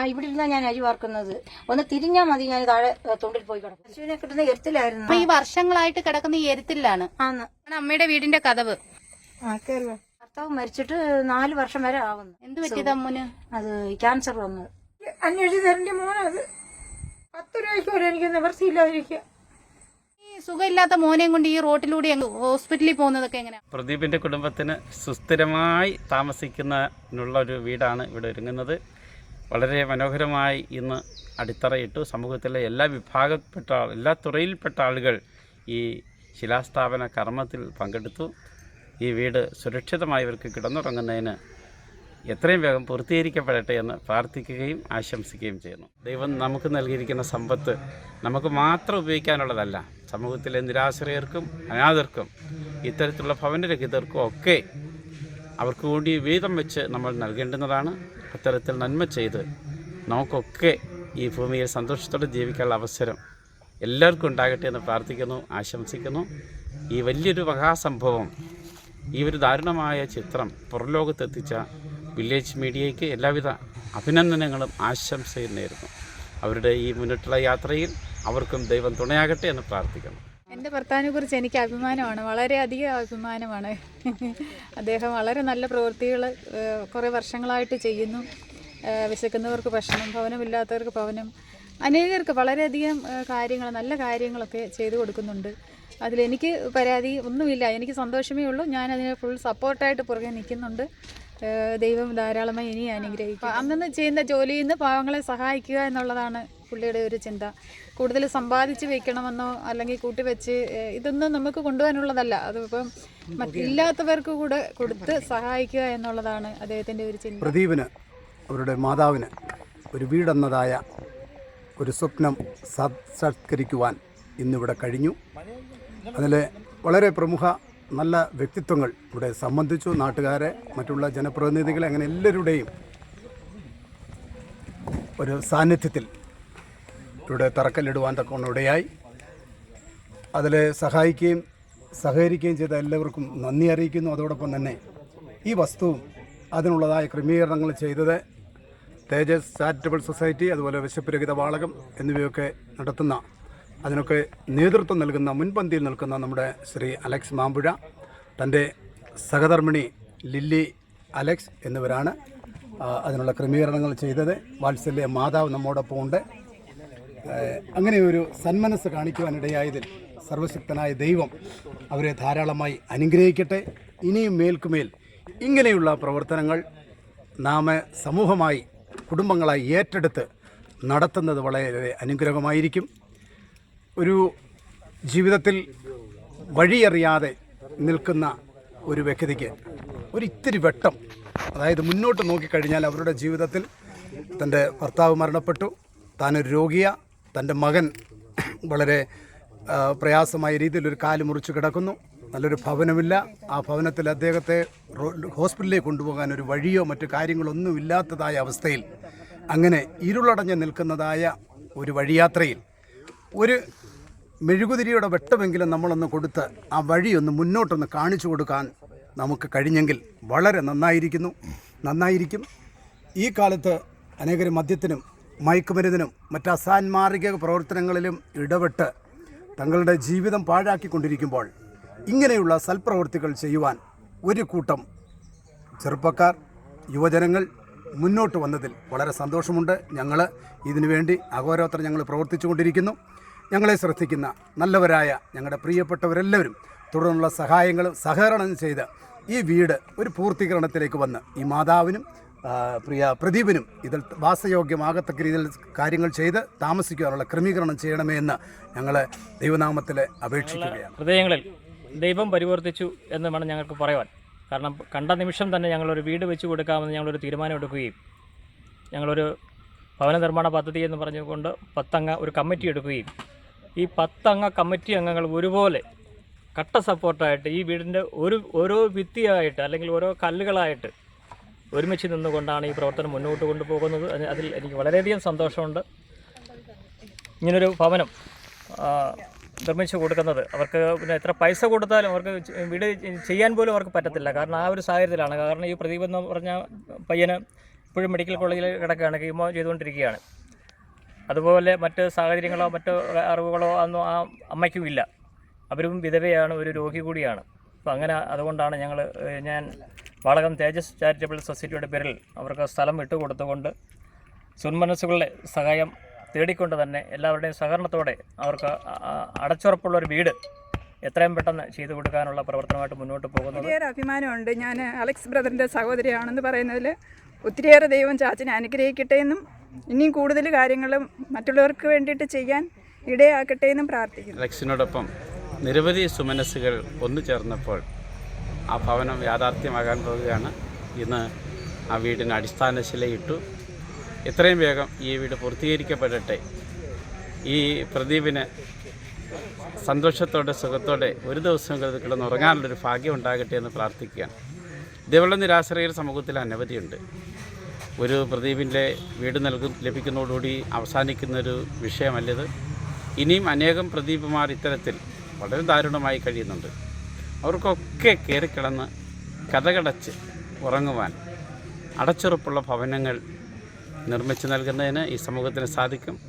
ആ ഇവിടെ ഇരുന്നാ ഞാൻ അരി വാർക്കുന്നത് ഒന്ന് തിരിഞ്ഞാ മതി ഞാൻ താഴെ തൊണ്ടിൽ പോയി കിടക്കും. പശുവിനെ കിട്ടുന്ന എരുത്തിലായിരുന്നു. ഈ വർഷങ്ങളായിട്ട് കിടക്കുന്ന ഈ എരുത്തിലാണ്. ആന്ന്. അമ്മയുടെ വീടിന്റെ കഥവ്. ഭർത്താവ് മരിച്ചിട്ട് നാല് വർഷം വരെ ആവുന്നു. എന്ത് പറ്റിയത് അമ്മന് അത് ക്യാൻസർ വന്നത് അന്വേഷിച്ച് തരേണ്ട മോനത് പത്ത് രൂപയ്ക്ക് വരെ എനിക്ക് നിവർത്തിയില്ലാതിരിക്കുക ഈ സുഖമില്ലാത്ത മോനെയും കൊണ്ട് ഈ റോട്ടിലൂടെ ഹോസ്പിറ്റലിൽ പോകുന്നതൊക്കെ എങ്ങനെയാണ് പ്രദീപിന്റെ കുടുംബത്തിന് സുസ്ഥിരമായി താമസിക്കുന്നതിനുള്ള ഒരു വീടാണ് ഇവിടെ ഒരുങ്ങുന്നത്. വളരെ മനോഹരമായി ഇന്ന് അടിത്തറയിട്ടു സമൂഹത്തിലെ എല്ലാ വിഭാഗപ്പെട്ട എല്ലാ തുറയിൽപ്പെട്ട ആളുകൾ ഈ ശിലാസ്ഥാപന കർമ്മത്തിൽ പങ്കെടുത്തു. ഈ വീട് സുരക്ഷിതമായി ഇവർക്ക് കിടന്നുറങ്ങുന്നതിന് എത്രയും വേഗം പൂർത്തീകരിക്കപ്പെടട്ടെ എന്ന് പ്രാർത്ഥിക്കുകയും ആശംസിക്കുകയും ചെയ്യുന്നു. ദൈവം നമുക്ക് നൽകിയിരിക്കുന്ന സമ്പത്ത് നമുക്ക് മാത്രം ഉപയോഗിക്കാനുള്ളതല്ല സമൂഹത്തിലെ നിരാശ്രയർക്കും അനാഥർക്കും ഇത്തരത്തിലുള്ള ഭവനരഹിതർക്കും ഒക്കെ അവർക്ക് വേണ്ടി വീതം വെച്ച് നമ്മൾ നൽകേണ്ടുന്നതാണ്. അത്തരത്തിൽ നന്മ ചെയ്ത് നമുക്കൊക്കെ ഈ ഭൂമിയിൽ സന്തോഷത്തോടെ ജീവിക്കാനുള്ള അവസരം എല്ലാവർക്കും ഉണ്ടാകട്ടെ എന്ന് പ്രാർത്ഥിക്കുന്നു ആശംസിക്കുന്നു. ഈ വലിയൊരു മഹാസംഭവം ഈ ഒരു ദാരുണമായ ചിത്രം പുറംലോകത്തെത്തിച്ച വില്ലേജ് മീഡിയയ്ക്ക് എല്ലാവിധ അഭിനന്ദനങ്ങളും ആശംസയും നേരുന്നു. അവരുടെ ഈ മുന്നിട്ടുള്ള യാത്രയിൽ അവർക്കും ദൈവം തുണയാകട്ടെ എന്ന് പ്രാർത്ഥിക്കുന്നു. എന്റെ ഭർത്താവിനെ കുറിച്ച് എനിക്ക് അഭിമാനമാണ്. വളരെയധികം അഭിമാനമാണ്. അദ്ദേഹം വളരെ നല്ല പ്രവൃത്തികൾ കുറേ വർഷങ്ങളായിട്ട് ചെയ്യുന്നു. വിശക്കുന്നവർക്ക് ഭക്ഷണം ഭവനമില്ലാത്തവർക്ക് ഭവനം അനേകർക്ക് വളരെയധികം കാര്യങ്ങൾ നല്ല കാര്യങ്ങളൊക്കെ ചെയ്തു കൊടുക്കുന്നുണ്ട്. അതിലെനിക്ക് പരാതി ഒന്നുമില്ല. എനിക്ക് സന്തോഷമേ ഉള്ളൂ. ഞാൻ അതിനെ ഫുൾ സപ്പോർട്ടായിട്ട് പുറകെ നിൽക്കുന്നുണ്ട്. ദൈവം ധാരാളമായി ഇനി അനുഗ്രഹിക്കും. അന്നു ചെയ്യുന്ന ജോലിയിൽ നിന്ന് പാവങ്ങളെ സഹായിക്കുക എന്നുള്ളതാണ് പുള്ളിയുടെ ഒരു ചിന്ത. കൂടുതൽ സമ്പാദിച്ച് വെക്കണമെന്നോ അല്ലെങ്കിൽ കൂട്ടി വെച്ച് ഏഹ് ഇതൊന്നും നമുക്ക് കൊണ്ടുപോകാനുള്ളതല്ല. അതിപ്പം മറ്റില്ലാത്തവർക്ക് കൂടെ കൊടുത്ത് സഹായിക്കുക എന്നുള്ളതാണ് അദ്ദേഹത്തിന്റെ ഒരു ചിന്ത. പ്രദീപിന് അവരുടെ മാതാവിന് ഒരു വീടെന്നതായ ഒരു സ്വപ്നം സാക്ഷാത്കരിക്കുവാൻ ഇന്നിവിടെ കഴിഞ്ഞു. അതിൽ വളരെ പ്രമുഖ നല്ല വ്യക്തിത്വങ്ങൾ ഇവിടെ സംബന്ധിച്ചു നാട്ടുകാരെ മറ്റുള്ള ജനപ്രതിനിധികളെ അങ്ങനെ എല്ലാവരുടെയും ഒരു സാന്നിധ്യത്തിൽ ഇവിടെ തറക്കല്ലിടുവാൻ തക്കവണ്ണം ഇടയായി അതിൽ സഹായിക്കുകയും സഹകരിക്കുകയും ചെയ്ത എല്ലാവർക്കും നന്ദി അറിയിക്കുന്നു. അതോടൊപ്പം തന്നെ ഈ വസ്തുവും അതിനുള്ളതായ ക്രമീകരണങ്ങൾ ചെയ്തത് തേജസ് ചാരിറ്റബിൾ സൊസൈറ്റി അതുപോലെ വിശപ്പുരഹിത വാളകം എന്നിവയൊക്കെ നടത്തുന്ന അതിനൊക്കെ നേതൃത്വം നൽകുന്ന മുൻപന്തിയിൽ നിൽക്കുന്ന നമ്മുടെ ശ്രീ അലക്സ് മാമ്പുഴ തന്റെ സഹധർമ്മിണി ലില്ലി അലക്സ് എന്നിവരാണ് അതിനുള്ള ക്രമീകരണങ്ങൾ ചെയ്തത്. വാത്സല്യ മാതാവ് നമ്മോടൊപ്പം ഉണ്ട് അങ്ങനെ ഒരു സന്മനസ് കാണിക്കുവാനിടയായതിൽ സർവശക്തനായ ദൈവം അവരെ ധാരാളമായി അനുഗ്രഹിക്കട്ടെ. ഇനിയും മേൽക്കുമേൽ ഇങ്ങനെയുള്ള പ്രവർത്തനങ്ങൾ നാം സമൂഹമായി കുടുംബങ്ങളായി ഏറ്റെടുത്ത് നടത്തുന്നത് വളരെ അനുഗ്രഹമായിരിക്കും. ഒരു ജീവിതത്തിൽ വഴിയറിയാതെ നിൽക്കുന്ന ഒരു വ്യക്തിക്ക് ഒരു ഇത്തിരി വെട്ടം അതായത് മുന്നോട്ട് നോക്കിക്കഴിഞ്ഞാൽ അവരുടെ ജീവിതത്തിൽ തന്റെ ഭർത്താവ് മരണപ്പെട്ടു താനൊരു രോഗിയ തന്റെ മകൻ വളരെ പ്രയാസമായ രീതിയിൽ ഒരു കാൽ മുറിച്ച് കിടക്കുന്നു നല്ലൊരു ഭവനമില്ല ആ ഭവനത്തിൽ അദ്ദേഹത്തെ ഹോസ്പിറ്റലിലേക്ക് കൊണ്ടുപോകാൻ ഒരു വഴിയോ മറ്റു കാര്യങ്ങളൊന്നും ഇല്ലാത്തതായ അവസ്ഥയിൽ അങ്ങനെ ഇരുളടഞ്ഞ് നിൽക്കുന്നതായ ഒരു വഴിയാത്രയിൽ ഒരു മെഴുകുതിരിയുടെ വെട്ടമെങ്കിലും നമ്മളൊന്ന് കൊടുത്ത് ആ വഴിയൊന്ന് മുന്നോട്ടൊന്ന് കാണിച്ചു കൊടുക്കാൻ നമുക്ക് കഴിഞ്ഞെങ്കിൽ വളരെ നന്നായിരിക്കുന്നു. നന്നായിരിക്കും. ഈ കാലത്ത് അനേകർ മദ്യത്തിനും മയക്കുമരുന്നിനും മറ്റ് അസാൻമാർഗിക പ്രവർത്തനങ്ങളിലും ഇടപെട്ട് തങ്ങളുടെ ജീവിതം പാഴാക്കിക്കൊണ്ടിരിക്കുമ്പോൾ ഇങ്ങനെയുള്ള സൽപ്രവൃത്തികൾ ചെയ്യുവാൻ ഒരു കൂട്ടം ചെറുപ്പക്കാർ യുവജനങ്ങൾ മുന്നോട്ട് വന്നതിൽ വളരെ സന്തോഷമുണ്ട്. ഞങ്ങൾ ഇതിനുവേണ്ടി അഹോരാത്രം ഞങ്ങൾ പ്രവർത്തിച്ചുകൊണ്ടിരിക്കുന്നു. ഞങ്ങളെ ശ്രദ്ധിക്കുന്ന നല്ലവരായ ഞങ്ങളുടെ പ്രിയപ്പെട്ടവരെല്ലാവരും തുടർന്നുള്ള സഹായങ്ങളും സഹകരണം ചെയ്ത് ഈ വീട് ഒരു പൂർത്തീകരണത്തിലേക്ക് വന്ന് ഈ മാതാവിനും പ്രിയ പ്രദീപിനും ഇതിൽ വാസയോഗ്യമാകത്തക്ക രീതിയിൽ കാര്യങ്ങൾ ചെയ്ത് താമസിക്കുവാനുള്ള ക്രമീകരണം ചെയ്യണമേ എന്ന് ഞങ്ങൾ ദൈവനാമത്തിൽ അപേക്ഷിക്കുകയാണ്. ഹൃദയങ്ങളിൽ ദൈവം പരിവർത്തിച്ചു എന്ന് വേണം ഞങ്ങൾക്ക് പറയുവാൻ. കാരണം കണ്ട നിമിഷം തന്നെ ഞങ്ങളൊരു വീട് വെച്ച് കൊടുക്കാമെന്ന് ഞങ്ങളൊരു തീരുമാനം എടുക്കുകയും ഞങ്ങളൊരു ഭവന നിർമ്മാണ പദ്ധതി എന്ന് പറഞ്ഞുകൊണ്ട് പത്തംഗ ഒരു കമ്മിറ്റി എടുക്കുകയും ഈ പത്തംഗ കമ്മിറ്റി അംഗങ്ങൾ ഒരുപോലെ കട്ട സപ്പോർട്ടായിട്ട് ഈ വീടിന്റെ ഒരു ഓരോ ഭിത്തിയായിട്ട് അല്ലെങ്കിൽ ഓരോ കല്ലുകളായിട്ട് ഒരുമിച്ച് നിന്നുകൊണ്ടാണ് ഈ പ്രവർത്തനം മുന്നോട്ട് കൊണ്ടുപോകുന്നത്. അതിൽ എനിക്ക് വളരെയധികം സന്തോഷമുണ്ട്. ഇങ്ങനൊരു ഭവനം നിർമ്മിച്ചു കൊടുക്കുന്നത്. അവർക്ക് പിന്നെ എത്ര പൈസ കൊടുത്താലും അവർക്ക് വീട് ചെയ്യാൻ പോലും അവർക്ക് പറ്റത്തില്ല. കാരണം ആ ഒരു സാഹചര്യത്തിലാണ്. കാരണം ഈ പ്രദീപ് എന്ന് പറഞ്ഞ പയ്യന് ഇപ്പോഴും മെഡിക്കൽ കോളേജിൽ കിടക്കുകയാണ് കീമോ ചെയ്തുകൊണ്ടിരിക്കുകയാണ്. അതുപോലെ മറ്റ് സാഹചര്യങ്ങളോ മറ്റോ അറിവുകളോ ഒന്നും ആ അമ്മയ്ക്കും ഇല്ല അവരും വിധവയാണ് ഒരു രോഗി കൂടിയാണ്. അപ്പോൾ അങ്ങനെ അതുകൊണ്ടാണ് ഞങ്ങൾ ഞാൻ വളകം തേജസ് ചാരിറ്റബിൾ സൊസൈറ്റിയുടെ പേരിൽ അവർക്ക് സ്ഥലം വിട്ടുകൊടുത്തുകൊണ്ട് സുന്മനസ്സുകളുടെ സഹായം തേടിക്കൊണ്ട് തന്നെ എല്ലാവരുടെയും സഹകരണത്തോടെ അവർക്ക് അടച്ചുറപ്പുള്ള ഒരു വീട് എത്രയും പെട്ടെന്ന് ചെയ്തു കൊടുക്കാനുള്ള പ്രവർത്തനമായിട്ട് മുന്നോട്ട് പോകുന്നത്. ഒത്തിരിയേറെ അഭിമാനമുണ്ട്. ഞാൻ അലക്സ് ബ്രദറിന്റെ സഹോദരിയാണെന്ന് പറയുന്നതിൽ ഒത്തിരിയേറെ ദൈവം ചാച്ചനെ അനുഗ്രഹിക്കട്ടെ എന്നും ഇനിയും കൂടുതൽ കാര്യങ്ങളും മറ്റുള്ളവർക്ക് വേണ്ടിയിട്ട് ചെയ്യാൻ ഇടയാക്കട്ടെ എന്നും പ്രാർത്ഥിക്കുന്നു. ലക്ഷ്യനോടൊപ്പം നിരവധി സുമനസ്സുകൾ ഒന്നു ചേർന്നപ്പോൾ ആ ഭവനം യാഥാർത്ഥ്യമാകാൻ പോവുകയാണ്. ഇന്ന് ആ വീടിന് അടിസ്ഥാന ശിലയിട്ടു. എത്രയും വേഗം ഈ വീട് പൂർത്തീകരിക്കപ്പെടട്ടെ. ഈ പ്രദീപിന് സന്തോഷത്തോടെ സുഖത്തോടെ ഒരു ദിവസം കിടന്നുറങ്ങാനുള്ളൊരു ഭാഗ്യം ഉണ്ടാകട്ടെ എന്ന് പ്രാർത്ഥിക്കുകയാണ്. ഇതേപോലെ നിരാശ്രയർ സമൂഹത്തിൽ അനവധിയുണ്ട്. ഒരു പ്രദീപിന്റെ വീട് നൽകും ലഭിക്കുന്നതോടുകൂടി അവസാനിക്കുന്നൊരു വിഷയമല്ലത്. ഇനിയും അനേകം പ്രദീപുമാർ ഇത്തരത്തിൽ വളരെ ദാരുണമായി കഴിയുന്നുണ്ട്. അവർക്കൊക്കെ കയറിക്കിടന്ന് കഥകടച്ച് ഉറങ്ങുവാൻ അടച്ചുറപ്പുള്ള ഭവനങ്ങൾ നിർമ്മിച്ചു നൽകുന്നതിന് ഈ സമൂഹത്തിന് സാധിക്കും.